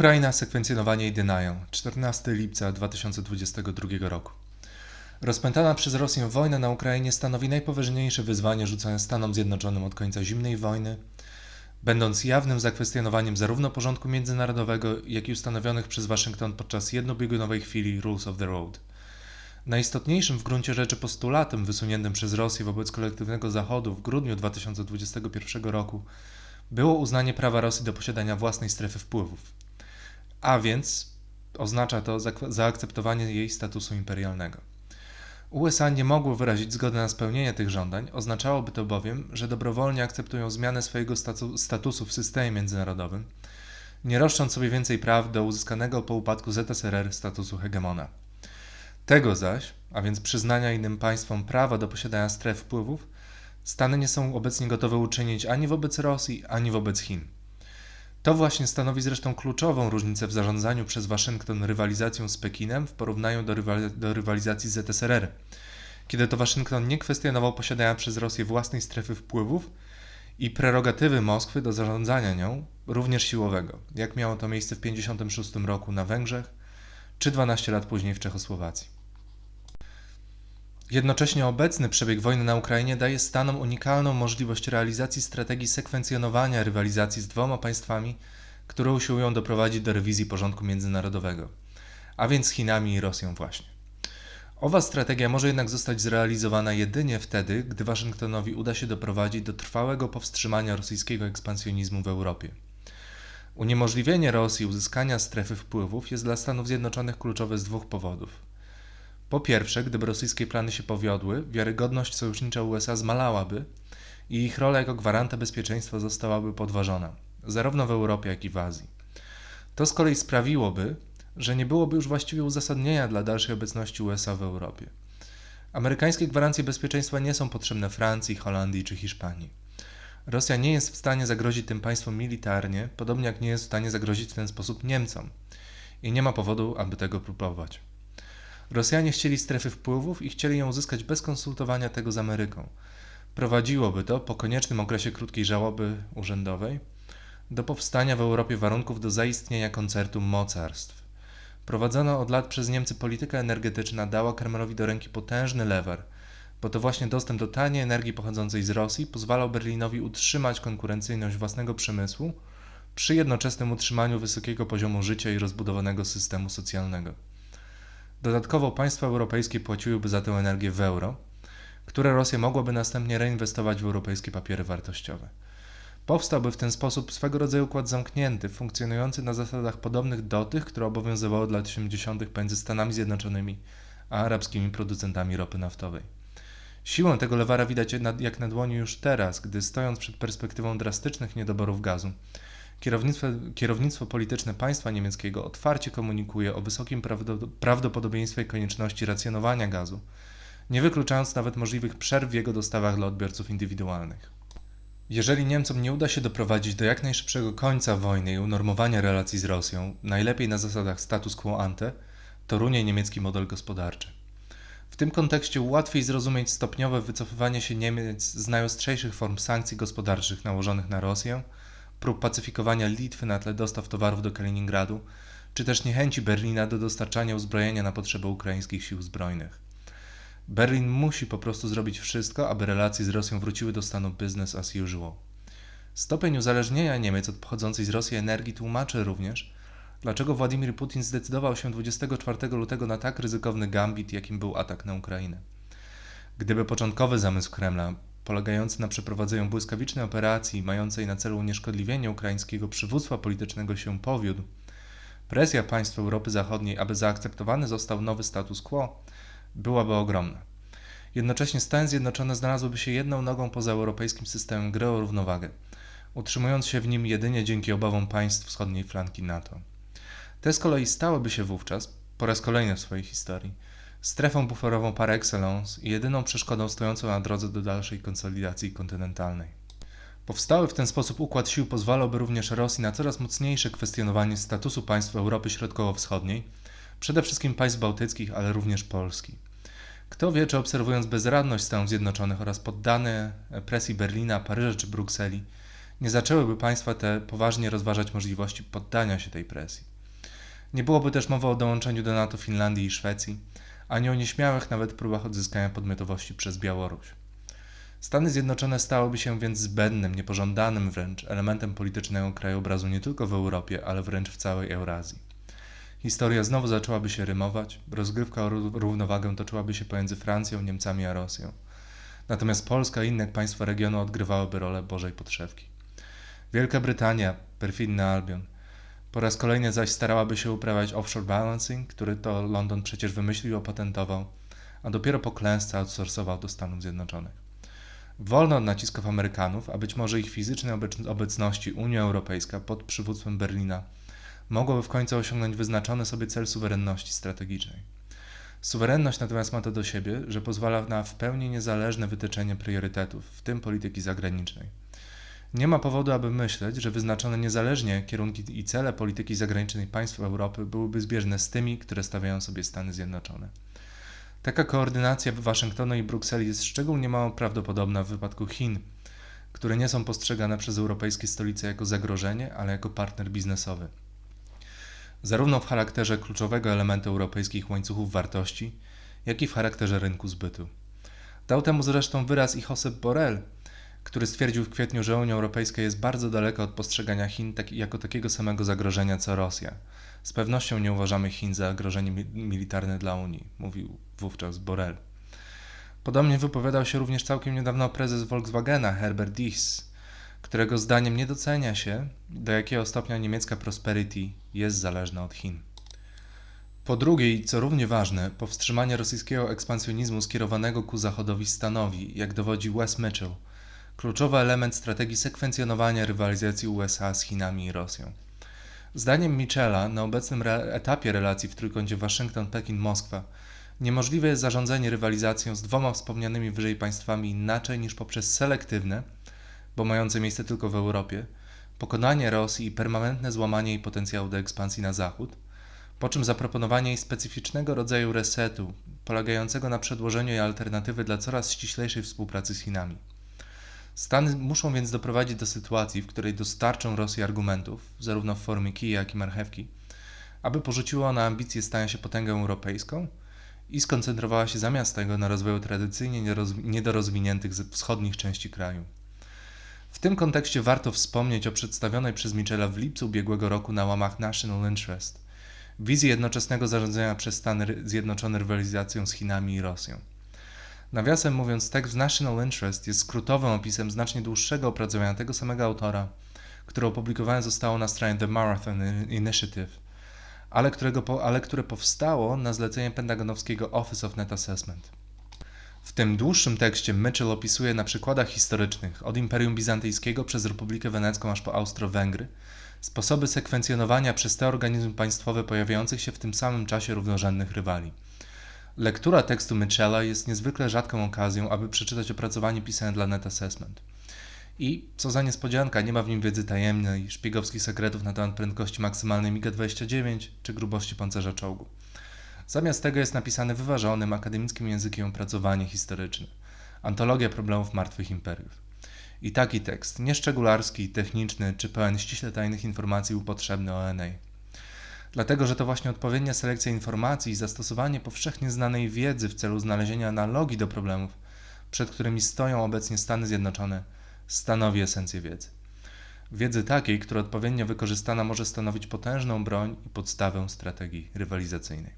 Ukraina sekwencjonowanie i denają. 14 lipca 2022 roku. Rozpętana przez Rosję wojna na Ukrainie stanowi najpoważniejsze wyzwanie rzucone Stanom Zjednoczonym od końca zimnej wojny, będąc jawnym zakwestionowaniem zarówno porządku międzynarodowego, jak i ustanowionych przez Waszyngton podczas jednobiegunowej chwili Rules of the Road. Najistotniejszym w gruncie rzeczy postulatem wysuniętym przez Rosję wobec kolektywnego Zachodu w grudniu 2021 roku było uznanie prawa Rosji do posiadania własnej strefy wpływów, a więc oznacza to zaakceptowanie jej statusu imperialnego. USA nie mogły wyrazić zgody na spełnienie tych żądań, oznaczałoby to bowiem, że dobrowolnie akceptują zmianę swojego statusu w systemie międzynarodowym, nie roszcząc sobie więcej praw do uzyskanego po upadku ZSRR statusu hegemona. Tego zaś, a więc przyznania innym państwom prawa do posiadania stref wpływów, Stany nie są obecnie gotowe uczynić ani wobec Rosji, ani wobec Chin. To właśnie stanowi zresztą kluczową różnicę w zarządzaniu przez Waszyngton rywalizacją z Pekinem w porównaniu do, do rywalizacji z ZSRR, kiedy to Waszyngton nie kwestionował posiadania przez Rosję własnej strefy wpływów i prerogatywy Moskwy do zarządzania nią, również siłowego, jak miało to miejsce w 1956 roku na Węgrzech, czy 12 lat później w Czechosłowacji. Jednocześnie obecny przebieg wojny na Ukrainie daje Stanom unikalną możliwość realizacji strategii sekwencjonowania rywalizacji z dwoma państwami, które usiłują doprowadzić do rewizji porządku międzynarodowego, a więc Chinami i Rosją właśnie. Owa strategia może jednak zostać zrealizowana jedynie wtedy, gdy Waszyngtonowi uda się doprowadzić do trwałego powstrzymania rosyjskiego ekspansjonizmu w Europie. Uniemożliwienie Rosji uzyskania strefy wpływów jest dla Stanów Zjednoczonych kluczowe z dwóch powodów. Po pierwsze, gdyby rosyjskie plany się powiodły, wiarygodność sojusznicza USA zmalałaby i ich rola jako gwaranta bezpieczeństwa zostałaby podważona, zarówno w Europie, jak i w Azji. To z kolei sprawiłoby, że nie byłoby już właściwie uzasadnienia dla dalszej obecności USA w Europie. Amerykańskie gwarancje bezpieczeństwa nie są potrzebne Francji, Holandii czy Hiszpanii. Rosja nie jest w stanie zagrozić tym państwom militarnie, podobnie jak nie jest w stanie zagrozić w ten sposób Niemcom. I nie ma powodu, aby tego próbować. Rosjanie chcieli strefy wpływów i chcieli ją uzyskać bez konsultowania tego z Ameryką. Prowadziłoby to, po koniecznym okresie krótkiej żałoby urzędowej, do powstania w Europie warunków do zaistnienia koncertu mocarstw. Prowadzona od lat przez Niemcy polityka energetyczna dała Kremlowi do ręki potężny lewar, bo to właśnie dostęp do taniej energii pochodzącej z Rosji pozwalał Berlinowi utrzymać konkurencyjność własnego przemysłu przy jednoczesnym utrzymaniu wysokiego poziomu życia i rozbudowanego systemu socjalnego. Dodatkowo państwa europejskie płaciłyby za tę energię w euro, które Rosja mogłaby następnie reinwestować w europejskie papiery wartościowe. Powstałby w ten sposób swego rodzaju układ zamknięty, funkcjonujący na zasadach podobnych do tych, które obowiązywały od lat 80. pomiędzy Stanami Zjednoczonymi a arabskimi producentami ropy naftowej. Siłę tego lewara widać jak na dłoni już teraz, gdy stojąc przed perspektywą drastycznych niedoborów gazu, Kierownictwo, kierownictwo polityczne państwa niemieckiego otwarcie komunikuje o wysokim prawdopodobieństwie konieczności racjonowania gazu, nie wykluczając nawet możliwych przerw w jego dostawach dla odbiorców indywidualnych. Jeżeli Niemcom nie uda się doprowadzić do jak najszybszego końca wojny i unormowania relacji z Rosją, najlepiej na zasadach status quo ante, to runie niemiecki model gospodarczy. W tym kontekście łatwiej zrozumieć stopniowe wycofywanie się Niemiec z najostrzejszych form sankcji gospodarczych nałożonych na Rosję – prób pacyfikowania Litwy na tle dostaw towarów do Kaliningradu, czy też niechęci Berlina do dostarczania uzbrojenia na potrzeby ukraińskich sił zbrojnych. Berlin musi po prostu zrobić wszystko, aby relacje z Rosją wróciły do stanu business as usual. Stopień uzależnienia Niemiec od pochodzącej z Rosji energii tłumaczy również, dlaczego Władimir Putin zdecydował się 24 lutego na tak ryzykowny gambit, jakim był atak na Ukrainę. Gdyby początkowy zamysł Kremla polegający na przeprowadzeniu błyskawicznej operacji mającej na celu unieszkodliwienie ukraińskiego przywództwa politycznego się powiódł, presja państw Europy Zachodniej, aby zaakceptowany został nowy status quo, byłaby ogromna. Jednocześnie Stany Zjednoczone znalazłyby się jedną nogą poza europejskim systemem gry o równowagę, utrzymując się w nim jedynie dzięki obawom państw wschodniej flanki NATO. Te z kolei stałyby się wówczas, po raz kolejny w swojej historii, strefą buforową par excellence i jedyną przeszkodą stojącą na drodze do dalszej konsolidacji kontynentalnej. Powstały w ten sposób układ sił pozwalałby również Rosji na coraz mocniejsze kwestionowanie statusu państw Europy Środkowo-Wschodniej, przede wszystkim państw bałtyckich, ale również Polski. Kto wie, czy obserwując bezradność Stanów Zjednoczonych oraz poddane presji Berlina, Paryża czy Brukseli, nie zaczęłyby państwa te poważnie rozważać możliwości poddania się tej presji. Nie byłoby też mowy o dołączeniu do NATO Finlandii i Szwecji, ani o nieśmiałych nawet próbach odzyskania podmiotowości przez Białoruś. Stany Zjednoczone stałyby się więc zbędnym, niepożądanym wręcz elementem politycznego krajobrazu nie tylko w Europie, ale wręcz w całej Eurazji. Historia znowu zaczęłaby się rymować, rozgrywka o równowagę toczyłaby się pomiędzy Francją, Niemcami a Rosją. Natomiast Polska i inne państwa regionu odgrywałyby rolę Bożej podszewki. Wielka Brytania, perfidny Albion. Po raz kolejny zaś starałaby się uprawiać offshore balancing, który to London przecież wymyślił i opatentował, a dopiero po klęsce outsourcował do Stanów Zjednoczonych. Wolno od nacisków Amerykanów, a być może ich fizycznej obecności Unia Europejska pod przywództwem Berlina mogłaby w końcu osiągnąć wyznaczony sobie cel suwerenności strategicznej. Suwerenność natomiast ma to do siebie, że pozwala na w pełni niezależne wytyczenie priorytetów, w tym polityki zagranicznej. Nie ma powodu, aby myśleć, że wyznaczone niezależnie kierunki i cele polityki zagranicznej państw Europy byłyby zbieżne z tymi, które stawiają sobie Stany Zjednoczone. Taka koordynacja Waszyngtonu i Brukseli jest szczególnie mało prawdopodobna w wypadku Chin, które nie są postrzegane przez europejskie stolice jako zagrożenie, ale jako partner biznesowy. Zarówno w charakterze kluczowego elementu europejskich łańcuchów wartości, jak i w charakterze rynku zbytu. Dał temu zresztą wyraz i Josep Borrell, który stwierdził w kwietniu, że Unia Europejska jest bardzo daleka od postrzegania Chin tak, jako takiego samego zagrożenia co Rosja. Z pewnością nie uważamy Chin za zagrożenie militarne dla Unii, mówił wówczas Borrell. Podobnie wypowiadał się również całkiem niedawno prezes Volkswagena Herbert Diess, którego zdaniem nie docenia się, do jakiego stopnia niemiecka prosperity jest zależna od Chin. Po drugie, i co równie ważne, powstrzymanie rosyjskiego ekspansjonizmu skierowanego ku zachodowi stanowi, jak dowodzi Wes Mitchell, kluczowy element strategii sekwencjonowania rywalizacji USA z Chinami i Rosją. Zdaniem Michela, na obecnym re etapie relacji w trójkącie Waszyngton-Pekin-Moskwa, niemożliwe jest zarządzanie rywalizacją z dwoma wspomnianymi wyżej państwami inaczej niż poprzez selektywne, bo mające miejsce tylko w Europie, pokonanie Rosji i permanentne złamanie jej potencjału do ekspansji na zachód, po czym zaproponowanie jej specyficznego rodzaju resetu, polegającego na przedłożeniu jej alternatywy dla coraz ściślejszej współpracy z Chinami. Stany muszą więc doprowadzić do sytuacji, w której dostarczą Rosji argumentów, zarówno w formie kija, jak i marchewki, aby porzuciła ona ambicje stania się potęgą europejską i skoncentrowała się zamiast tego na rozwoju tradycyjnie niedorozwiniętych wschodnich części kraju. W tym kontekście warto wspomnieć o przedstawionej przez Michela w lipcu ubiegłego roku na łamach National Interest wizji jednoczesnego zarządzania przez Stany Zjednoczone rywalizacją z Chinami i Rosją. Nawiasem mówiąc, tekst National Interest jest skrótowym opisem znacznie dłuższego opracowania tego samego autora, które opublikowane zostało na stronie The Marathon Initiative, ale, którego, ale które powstało na zlecenie pentagonowskiego Office of Net Assessment. W tym dłuższym tekście Mitchell opisuje na przykładach historycznych, od Imperium Bizantyjskiego przez Republikę Wenecką aż po Austro-Węgry, sposoby sekwencjonowania przez te organizmy państwowe pojawiających się w tym samym czasie równorzędnych rywali. Lektura tekstu Mitchella jest niezwykle rzadką okazją, aby przeczytać opracowanie pisane dla Net Assessment. I, co za niespodzianka, nie ma w nim wiedzy tajemnej, szpiegowskich sekretów na temat prędkości maksymalnej MiG-29 czy grubości pancerza czołgu. Zamiast tego jest napisane wyważonym, akademickim językiem opracowanie historyczne. Antologia problemów martwych imperiów. I taki tekst, nieszczegularski, techniczny czy pełen ściśle tajnych informacji był potrzebny ONA. Dlatego, że to właśnie odpowiednia selekcja informacji i zastosowanie powszechnie znanej wiedzy w celu znalezienia analogii do problemów, przed którymi stoją obecnie Stany Zjednoczone, stanowi esencję wiedzy. Wiedzy takiej, która odpowiednio wykorzystana może stanowić potężną broń i podstawę strategii rywalizacyjnej.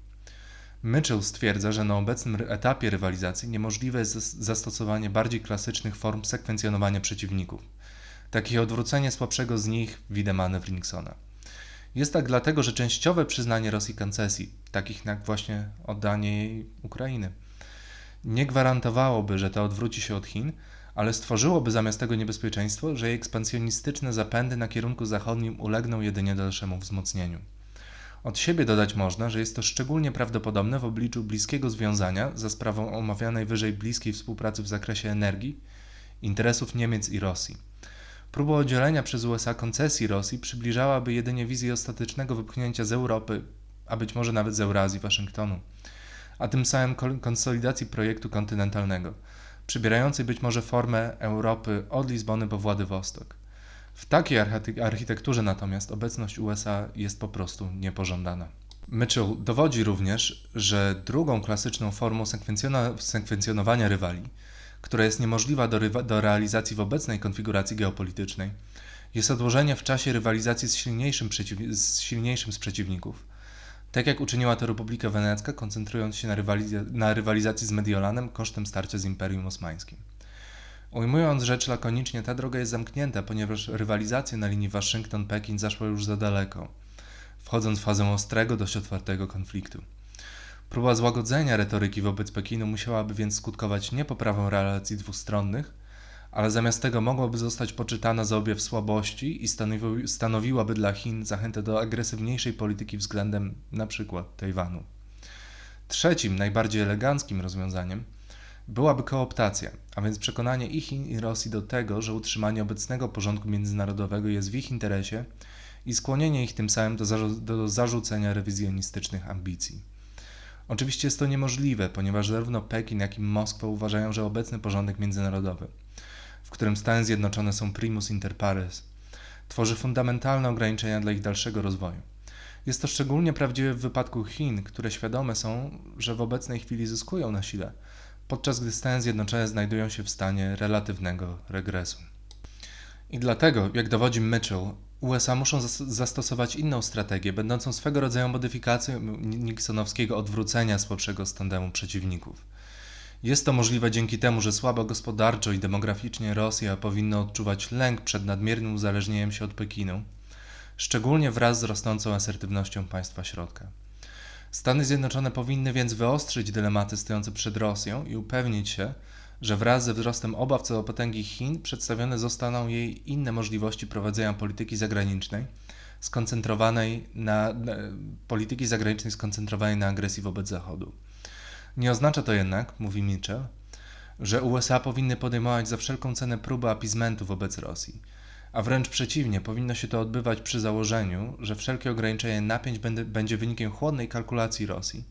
Mitchell stwierdza, że na obecnym etapie rywalizacji niemożliwe jest zastosowanie bardziej klasycznych form sekwencjonowania przeciwników, takich odwrócenie słabszego z nich widem manewr Nixona. Jest tak dlatego, że częściowe przyznanie Rosji koncesji, takich jak właśnie oddanie jej Ukrainy, nie gwarantowałoby, że to odwróci się od Chin, ale stworzyłoby zamiast tego niebezpieczeństwo, że jej ekspansjonistyczne zapędy na kierunku zachodnim ulegną jedynie dalszemu wzmocnieniu. Od siebie dodać można, że jest to szczególnie prawdopodobne w obliczu bliskiego związania za sprawą omawianej wyżej bliskiej współpracy w zakresie energii, interesów Niemiec i Rosji. Próba oddzielenia przez USA koncesji Rosji przybliżałaby jedynie wizję ostatecznego wypchnięcia z Europy, a być może nawet z Eurazji Waszyngtonu, a tym samym konsolidacji projektu kontynentalnego, przybierającej być może formę Europy od Lizbony po Władywostok. W takiej architekturze natomiast obecność USA jest po prostu niepożądana. Mitchell dowodzi również, że drugą klasyczną formą sekwencjonowania rywali, która jest niemożliwa do, do realizacji w obecnej konfiguracji geopolitycznej, jest odłożenie w czasie rywalizacji z silniejszym, z silniejszym z przeciwników. Tak jak uczyniła to Republika Wenecka, koncentrując się na, na rywalizacji z Mediolanem kosztem starcia z Imperium Osmańskim. Ujmując rzecz lakonicznie, ta droga jest zamknięta, ponieważ rywalizacja na linii Waszyngton-Pekin zaszła już za daleko, wchodząc w fazę ostrego, dość otwartego konfliktu. Próba złagodzenia retoryki wobec Pekinu musiałaby więc skutkować nie poprawą relacji dwustronnych, ale zamiast tego mogłaby zostać poczytana za objaw słabości i stanowi, stanowiłaby dla Chin zachętę do agresywniejszej polityki względem np. Tajwanu. Trzecim, najbardziej eleganckim rozwiązaniem byłaby kooptacja, a więc przekonanie i Chin i Rosji do tego, że utrzymanie obecnego porządku międzynarodowego jest w ich interesie i skłonienie ich tym samym do, zarzu- do zarzucenia rewizjonistycznych ambicji. Oczywiście jest to niemożliwe, ponieważ zarówno Pekin, jak i Moskwa uważają, że obecny porządek międzynarodowy, w którym Stany Zjednoczone są primus inter pares, tworzy fundamentalne ograniczenia dla ich dalszego rozwoju. Jest to szczególnie prawdziwe w wypadku Chin, które świadome są, że w obecnej chwili zyskują na sile, podczas gdy Stany Zjednoczone znajdują się w stanie relatywnego regresu. I dlatego, jak dowodzi Mitchell, USA muszą zas- zastosować inną strategię, będącą swego rodzaju modyfikacją nixonowskiego odwrócenia słabszego z tandemu przeciwników. Jest to możliwe dzięki temu, że słaba gospodarczo i demograficznie Rosja powinna odczuwać lęk przed nadmiernym uzależnieniem się od Pekinu, szczególnie wraz z rosnącą asertywnością państwa środka. Stany Zjednoczone powinny więc wyostrzyć dylematy stojące przed Rosją i upewnić się, że wraz ze wzrostem obaw co do potęgi Chin przedstawione zostaną jej inne możliwości prowadzenia polityki zagranicznej skoncentrowanej na, na polityki zagranicznej skoncentrowanej na agresji wobec Zachodu. Nie oznacza to jednak, mówi Mitchell, że USA powinny podejmować za wszelką cenę próbę apizmentu wobec Rosji, a wręcz przeciwnie, powinno się to odbywać przy założeniu, że wszelkie ograniczenie napięć będzie wynikiem chłodnej kalkulacji Rosji,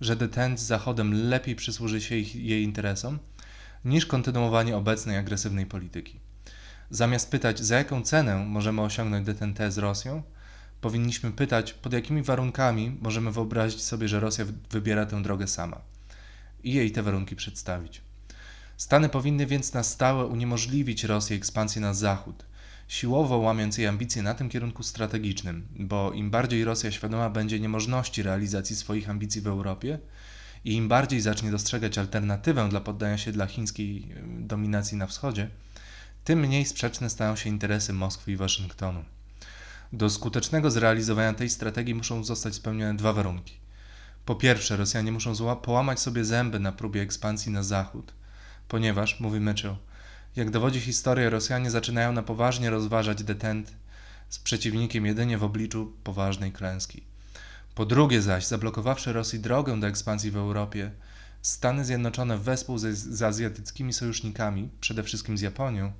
że detent z Zachodem lepiej przysłuży się ich, jej interesom, niż kontynuowanie obecnej agresywnej polityki. Zamiast pytać, za jaką cenę możemy osiągnąć detentę z Rosją, powinniśmy pytać, pod jakimi warunkami możemy wyobrazić sobie, że Rosja wybiera tę drogę sama i jej te warunki przedstawić. Stany powinny więc na stałe uniemożliwić Rosji ekspansję na zachód, siłowo łamiąc jej ambicje na tym kierunku strategicznym, bo im bardziej Rosja świadoma będzie niemożności realizacji swoich ambicji w Europie i im bardziej zacznie dostrzegać alternatywę dla poddania się dla chińskiej dominacji na wschodzie, tym mniej sprzeczne stają się interesy Moskwy i Waszyngtonu. Do skutecznego zrealizowania tej strategii muszą zostać spełnione dwa warunki. Po pierwsze, Rosjanie muszą połamać sobie zęby na próbie ekspansji na zachód, ponieważ, mówi Mitchell, jak dowodzi historia, Rosjanie zaczynają na poważnie rozważać detent z przeciwnikiem jedynie w obliczu poważnej klęski. Po drugie zaś, zablokowawszy Rosji drogę do ekspansji w Europie, Stany Zjednoczone wespół z, z azjatyckimi sojusznikami, przede wszystkim z Japonią,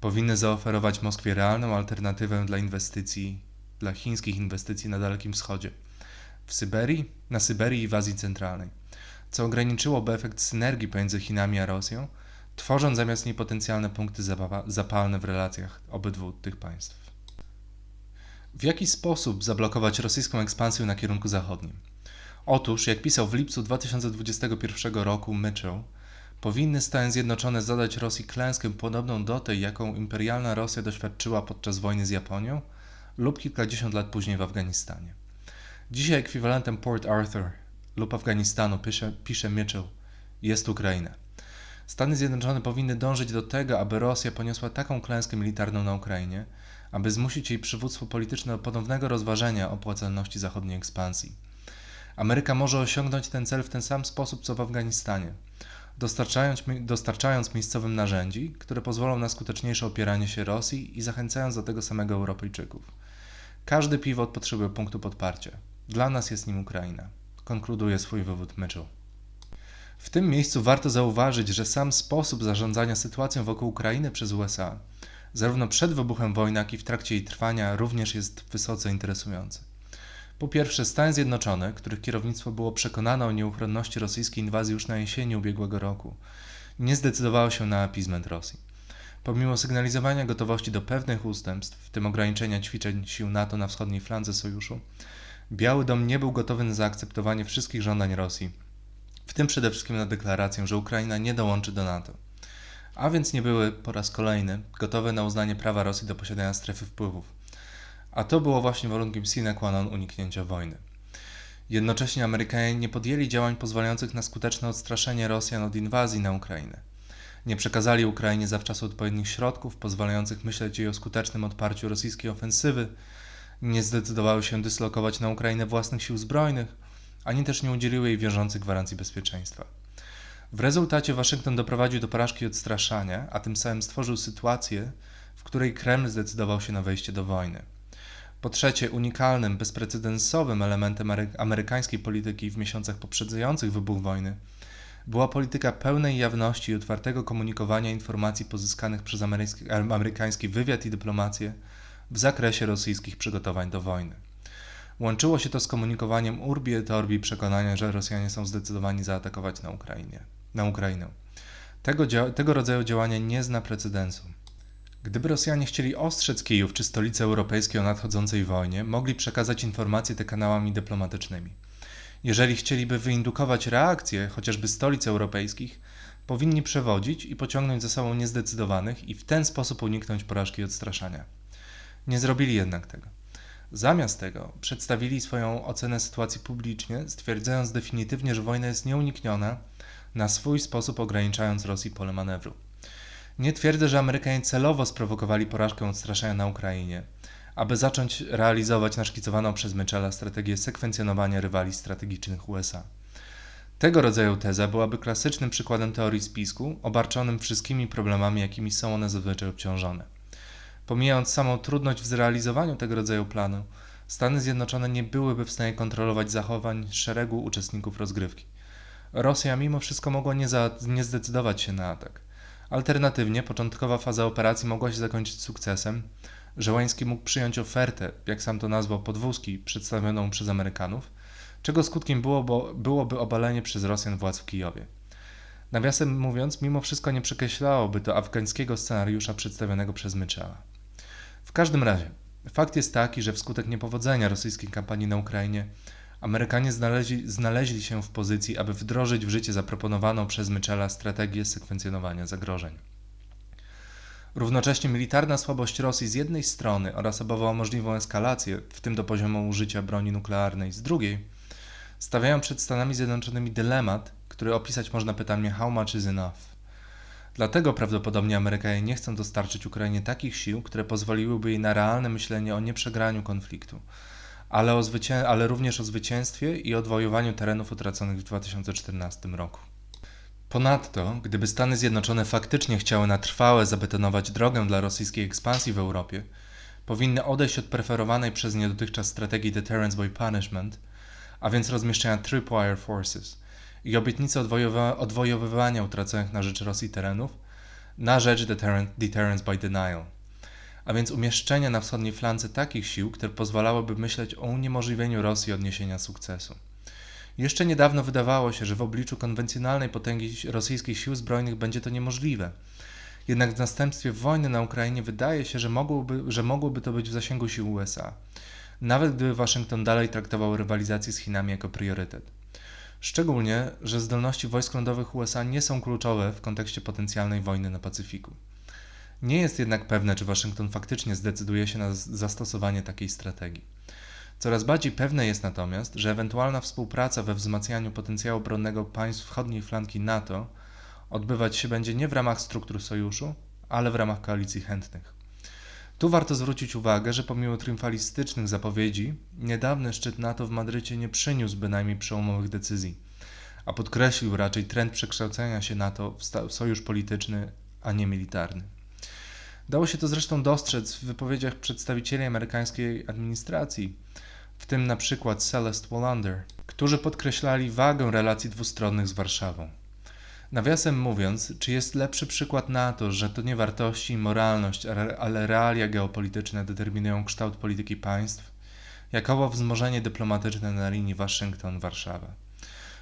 powinny zaoferować Moskwie realną alternatywę dla inwestycji, dla chińskich inwestycji na Dalekim Wschodzie, w Syberii, na Syberii i w Azji Centralnej, co ograniczyłoby efekt synergii pomiędzy Chinami a Rosją, tworząc zamiast niej potencjalne punkty zapalne w relacjach obydwu tych państw. W jaki sposób zablokować rosyjską ekspansję na kierunku zachodnim? Otóż, jak pisał w lipcu 2021 roku Mitchell, powinny Stany Zjednoczone zadać Rosji klęskę podobną do tej, jaką imperialna Rosja doświadczyła podczas wojny z Japonią lub kilkadziesiąt lat później w Afganistanie. Dzisiaj ekwiwalentem Port Arthur lub Afganistanu, pisze, pisze Mitchell, jest Ukraina. Stany Zjednoczone powinny dążyć do tego, aby Rosja poniosła taką klęskę militarną na Ukrainie, aby zmusić jej przywództwo polityczne do ponownego rozważenia opłacalności zachodniej ekspansji. Ameryka może osiągnąć ten cel w ten sam sposób co w Afganistanie, dostarczając, dostarczając miejscowym narzędzi, które pozwolą na skuteczniejsze opieranie się Rosji i zachęcając do tego samego Europejczyków. Każdy pivot potrzebuje punktu podparcia. Dla nas jest nim Ukraina. Konkluduje swój wywód Mitchell. W tym miejscu warto zauważyć, że sam sposób zarządzania sytuacją wokół Ukrainy przez USA, zarówno przed wybuchem wojny, jak i w trakcie jej trwania, również jest wysoce interesujący. Po pierwsze, Stany Zjednoczone, których kierownictwo było przekonane o nieuchronności rosyjskiej inwazji już na jesieni ubiegłego roku, nie zdecydowało się na apizment Rosji. Pomimo sygnalizowania gotowości do pewnych ustępstw, w tym ograniczenia ćwiczeń sił NATO na wschodniej flance sojuszu, Biały Dom nie był gotowy na zaakceptowanie wszystkich żądań Rosji, w tym przede wszystkim na deklarację, że Ukraina nie dołączy do NATO. A więc nie były po raz kolejny gotowe na uznanie prawa Rosji do posiadania strefy wpływów. A to było właśnie warunkiem sine qua non uniknięcia wojny. Jednocześnie Amerykanie nie podjęli działań pozwalających na skuteczne odstraszenie Rosjan od inwazji na Ukrainę. Nie przekazali Ukrainie zawczasu odpowiednich środków pozwalających myśleć jej o skutecznym odparciu rosyjskiej ofensywy, nie zdecydowały się dyslokować na Ukrainę własnych sił zbrojnych, ani też nie udzieliły jej wiążących gwarancji bezpieczeństwa. W rezultacie Waszyngton doprowadził do porażki odstraszania, a tym samym stworzył sytuację, w której Kreml zdecydował się na wejście do wojny. Po trzecie, unikalnym, bezprecedensowym elementem amerykańskiej polityki w miesiącach poprzedzających wybuch wojny była polityka pełnej jawności i otwartego komunikowania informacji pozyskanych przez amerykański wywiad i dyplomację w zakresie rosyjskich przygotowań do wojny. Łączyło się to z komunikowaniem urbi et orbi przekonania, że Rosjanie są zdecydowani zaatakować na, Ukrainie, na Ukrainę. Tego, tego rodzaju działania nie zna precedensu. Gdyby Rosjanie chcieli ostrzec Kijów czy stolice europejskie o nadchodzącej wojnie, mogli przekazać informacje te kanałami dyplomatycznymi. Jeżeli chcieliby wyindukować reakcję chociażby stolic europejskich, powinni przewodzić i pociągnąć za sobą niezdecydowanych i w ten sposób uniknąć porażki odstraszania. Nie zrobili jednak tego. Zamiast tego przedstawili swoją ocenę sytuacji publicznie, stwierdzając definitywnie, że wojna jest nieunikniona, na swój sposób ograniczając Rosji pole manewru. Nie twierdzę, że Amerykanie celowo sprowokowali porażkę odstraszania na Ukrainie, aby zacząć realizować naszkicowaną przez Mitchella strategię sekwencjonowania rywali strategicznych USA. Tego rodzaju teza byłaby klasycznym przykładem teorii spisku, obarczonym wszystkimi problemami, jakimi są one zazwyczaj obciążone. Pomijając samą trudność w zrealizowaniu tego rodzaju planu, Stany Zjednoczone nie byłyby w stanie kontrolować zachowań szeregu uczestników rozgrywki. Rosja mimo wszystko mogła nie, za, nie zdecydować się na atak. Alternatywnie początkowa faza operacji mogła się zakończyć sukcesem. Żołański mógł przyjąć ofertę, jak sam to nazwał, podwózki przedstawioną przez Amerykanów, czego skutkiem było, bo, byłoby obalenie przez Rosjan władz w Kijowie. Nawiasem mówiąc, mimo wszystko nie przekreślałoby to afgańskiego scenariusza przedstawionego przez Mitchella. W każdym razie, fakt jest taki, że wskutek niepowodzenia rosyjskiej kampanii na Ukrainie, Amerykanie znaleźli, znaleźli się w pozycji, aby wdrożyć w życie zaproponowaną przez Mitchella strategię sekwencjonowania zagrożeń. Równocześnie militarna słabość Rosji z jednej strony oraz obawa o możliwą eskalację, w tym do poziomu użycia broni nuklearnej z drugiej, stawiają przed Stanami Zjednoczonymi dylemat, który opisać można pytaniem how much is enough. Dlatego prawdopodobnie Amerykanie nie chcą dostarczyć Ukrainie takich sił, które pozwoliłyby jej na realne myślenie o nieprzegraniu konfliktu, ale, o zwycię- ale również o zwycięstwie i odwojowaniu terenów utraconych w 2014 roku. Ponadto, gdyby Stany Zjednoczone faktycznie chciały na trwałe zabetonować drogę dla rosyjskiej ekspansji w Europie, powinny odejść od preferowanej przez nie dotychczas strategii deterrence by punishment, a więc rozmieszczenia tripwire forces i obietnicy odwojowa- odwojowywania utraconych na rzecz Rosji terenów na rzecz deterrence by denial a więc umieszczenia na wschodniej flance takich sił, które pozwalałyby myśleć o uniemożliwieniu Rosji odniesienia sukcesu. Jeszcze niedawno wydawało się, że w obliczu konwencjonalnej potęgi rosyjskich sił zbrojnych będzie to niemożliwe. Jednak w następstwie wojny na Ukrainie wydaje się, że mogłoby, że mogłoby to być w zasięgu sił USA, nawet gdyby Waszyngton dalej traktował rywalizację z Chinami jako priorytet. Szczególnie, że zdolności wojsk lądowych USA nie są kluczowe w kontekście potencjalnej wojny na Pacyfiku. Nie jest jednak pewne, czy Waszyngton faktycznie zdecyduje się na zastosowanie takiej strategii. Coraz bardziej pewne jest natomiast, że ewentualna współpraca we wzmacnianiu potencjału obronnego państw wschodniej flanki NATO odbywać się będzie nie w ramach struktur sojuszu, ale w ramach koalicji chętnych. Tu warto zwrócić uwagę, że pomimo triumfalistycznych zapowiedzi, niedawny szczyt NATO w Madrycie nie przyniósł bynajmniej przełomowych decyzji, a podkreślił raczej trend przekształcenia się NATO w sojusz polityczny, a nie militarny. Dało się to zresztą dostrzec w wypowiedziach przedstawicieli amerykańskiej administracji, w tym na przykład Celeste Wallander, którzy podkreślali wagę relacji dwustronnych z Warszawą. Nawiasem mówiąc, czy jest lepszy przykład na to, że to nie wartości i moralność, ale realia geopolityczne determinują kształt polityki państw, jakowo wzmożenie dyplomatyczne na linii Waszyngton-Warszawa.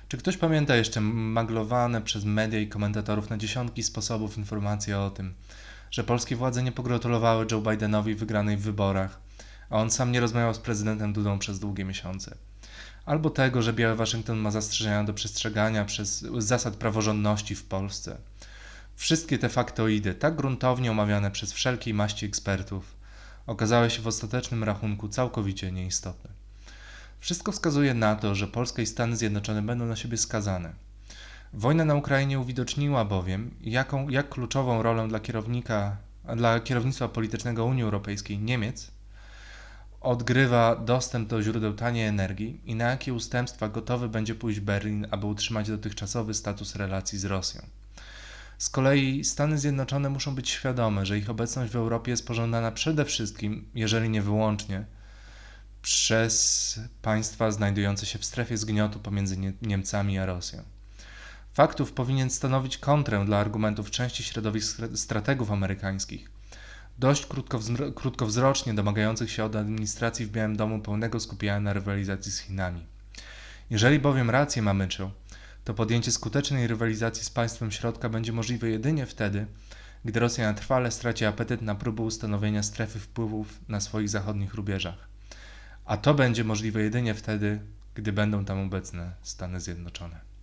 Czy ktoś pamięta jeszcze maglowane przez media i komentatorów na dziesiątki sposobów informacje o tym, że polskie władze nie pogratulowały Joe Bidenowi wygranej w wyborach, a on sam nie rozmawiał z prezydentem Dudą przez długie miesiące. Albo tego, że Biały Waszyngton ma zastrzeżenia do przestrzegania przez zasad praworządności w Polsce. Wszystkie te faktoidy, tak gruntownie omawiane przez wszelkiej maści ekspertów, okazały się w ostatecznym rachunku całkowicie nieistotne. Wszystko wskazuje na to, że Polska i Stany Zjednoczone będą na siebie skazane. Wojna na Ukrainie uwidoczniła bowiem, jaką, jak kluczową rolę dla kierownika, dla kierownictwa politycznego Unii Europejskiej Niemiec odgrywa dostęp do źródeł taniej energii i na jakie ustępstwa gotowy będzie pójść Berlin, aby utrzymać dotychczasowy status relacji z Rosją. Z kolei Stany Zjednoczone muszą być świadome, że ich obecność w Europie jest pożądana przede wszystkim, jeżeli nie wyłącznie, przez państwa znajdujące się w strefie zgniotu pomiędzy Nie- Niemcami a Rosją. Faktów powinien stanowić kontrę dla argumentów części środowisk stra- strategów amerykańskich, dość krótkowzro- krótkowzrocznie domagających się od administracji w Białym Domu pełnego skupienia na rywalizacji z Chinami. Jeżeli bowiem rację ma Mitchell, to podjęcie skutecznej rywalizacji z państwem środka będzie możliwe jedynie wtedy, gdy Rosja trwale straci apetyt na próbę ustanowienia strefy wpływów na swoich zachodnich rubieżach. A to będzie możliwe jedynie wtedy, gdy będą tam obecne Stany Zjednoczone.